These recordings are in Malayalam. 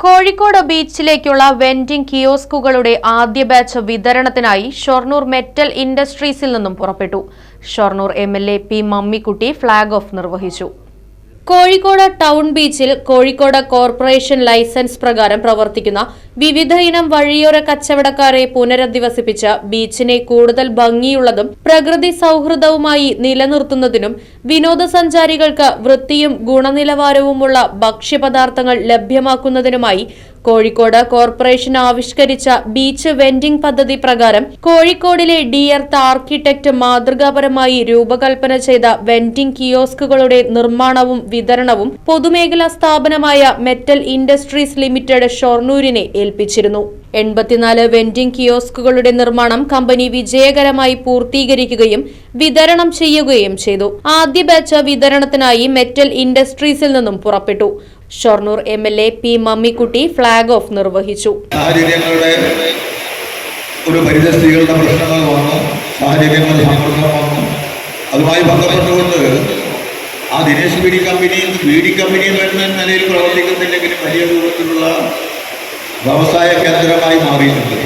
കോഴിക്കോട് ബീച്ചിലേക്കുള്ള വെൻഡിംഗ് കിയോസ്കുകളുടെ ആദ്യ ബാച്ച് വിതരണത്തിനായി ഷൊർണൂർ മെറ്റൽ ഇൻഡസ്ട്രീസിൽ നിന്നും പുറപ്പെട്ടു. Shoranur M L A P Mammikutty flag off നിർവഹിച്ചു. കോഴിക്കോട് ടൗൺ ബീച്ചിൽ കോഴിക്കോട് കോർപ്പറേഷൻ ലൈസൻസ് പ്രകാരം പ്രവർത്തിക്കുന്ന വിവിധ ഇനം വഴിയോര കച്ചവടക്കാരെ പുനരധിവസിപ്പിച്ച് ബീച്ചിനെ കൂടുതൽ ഭംഗിയുള്ളതും പ്രകൃതി സൗഹൃദവുമായി നിലനിർത്തുന്നതിനും വിനോദസഞ്ചാരികൾക്ക് വൃത്തിയും ഗുണനിലവാരവുമുള്ള ഭക്ഷ്യപദാർത്ഥങ്ങൾ ലഭ്യമാക്കുന്നതിനുമായി കോഴിക്കോട് കോർപ്പറേഷൻ ആവിഷ്കരിച്ച ബീച്ച് വെൻഡിംഗ് പദ്ധതി പ്രകാരം കോഴിക്കോടിലെ ഡിയർത്ത് ആർക്കിടെക്ട് മാതൃകാപരമായി രൂപകൽപ്പന ചെയ്ത വെൻഡിംഗ് കിയോസ്കുകളുടെ നിർമ്മാണവും വിതരണവും പൊതുമേഖലാ സ്ഥാപനമായ മെറ്റൽ ഇൻഡസ്ട്രീസ് ലിമിറ്റഡ് ഷൊർണൂരിനെ ഏൽപ്പിച്ചിരുന്നു. എൺപത്തിനാല് വെൻഡിംഗ് കിയോസ്കുകളുടെ നിർമ്മാണം കമ്പനി വിജയകരമായി പൂർത്തീകരിക്കുകയും വിതരണം ചെയ്യുകയും ചെയ്തു. ആദ്യ ബാച്ച് വിതരണത്തിനായി മെറ്റൽ ഇൻഡസ്ട്രീസിൽ നിന്നും പുറപ്പെട്ടു. Shoranur M L A P Mammikutty flag off നിർവഹിച്ചു. ഒരു പരിതസ്ഥിതികളുടെ പ്രശ്നങ്ങൾ വന്നു. സാഹചര്യങ്ങൾ സമ്മർദ്ദം വന്നു. അതുമായി ബന്ധപ്പെട്ടുകൊണ്ട് ആ ദിനേശ് ബീഡി കമ്പനിയും ബീഡി കമ്പനിയും എന്ന നിലയിൽ പ്രവർത്തിക്കുന്നില്ലെങ്കിലും വലിയ രൂപത്തിലുള്ള വ്യവസായ കേന്ദ്രമായി മാറിയിട്ടുണ്ട്.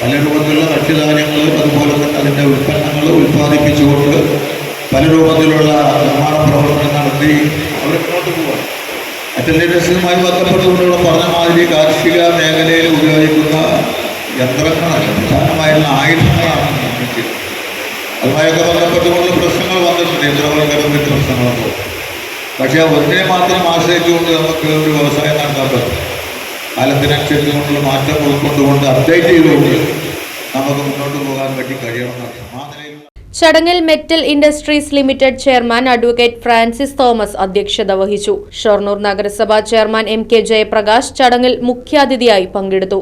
പല രൂപത്തിലുള്ള ഭക്ഷ്യധാന്യങ്ങൾ അതുപോലെ തന്നെ അതിന്റെ ഉൽപ്പന്നങ്ങൾ ഉൽപ്പാദിപ്പിച്ചുകൊണ്ട് പല രൂപത്തിലുള്ള നിർമ്മാണ പ്രവർത്തനം നടത്തി അവർ മുന്നോട്ട് പോവാണ് അറ്റൻഡൻസുമായി ബന്ധപ്പെട്ടുകൊണ്ടുള്ള പറഞ്ഞ മാതിരി കാർഷിക മേഖലയിൽ ഉപയോഗിക്കുന്ന യന്ത്രങ്ങളല്ല പ്രധാനമായുള്ള ആയുധങ്ങളാണ് നിർമ്മിച്ചത്. അതുമായൊക്കെ ബന്ധപ്പെട്ടുകൊണ്ട് പ്രശ്നങ്ങൾ വന്നിട്ടുണ്ട് യന്ത്രവൽക്കരണത്തിന്റെ പ്രശ്നങ്ങളൊക്കെ പക്ഷേ ഒന്നിനെ മാത്രം ആശ്രയിച്ചുകൊണ്ട് നമുക്ക് ഒരു വ്യവസായം നടത്താൻ പറ്റും. കാലത്തിനനുസരിച്ച് കൊണ്ടുള്ള മാറ്റം ഉൾക്കൊണ്ടുകൊണ്ട് അപ്ഡേറ്റ് ചെയ്തുകൊണ്ട് നമുക്ക് മുന്നോട്ട് പോകാൻ പറ്റി കഴിയണം. ആ നിലയിൽ ചടങ്ങിൽ metal industries limited chairman advocate Francis Thomas അധ്യക്ഷത വഹിച്ചു. ഷൊർണൂർ നഗരസഭാ ചെയർമാൻ എം കെ ജയപ്രകാശ് ചടങ്ങിൽ മുഖ്യാതിഥിയായി പങ്കെടുത്തു.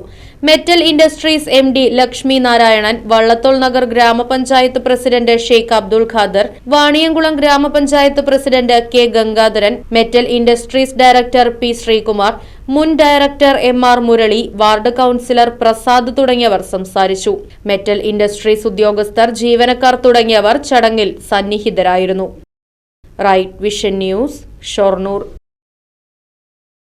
Metal industries M D Lakshmi Narayanan Vallathol Nagar ഗ്രാമപഞ്ചായത്ത് പ്രസിഡന്റ് ഷെയ്ഖ് അബ്ദുൾ ഖാദർ വാണിയംകുളം ഗ്രാമപഞ്ചായത്ത് president K Gangadharan metal industries director P Sreekumar മുൻ director M R Murali ward councillor Prasad തുടങ്ങിയവർ സംസാരിച്ചു. മെറ്റൽ ഇൻഡസ്ട്രീസ് ഉദ്യോഗസ്ഥർ ജീവനക്കാർ തുടങ്ങിയവർ ചടങ്ങിൽ സന്നിഹിതരായിരുന്നു. Right vision news Shoranur.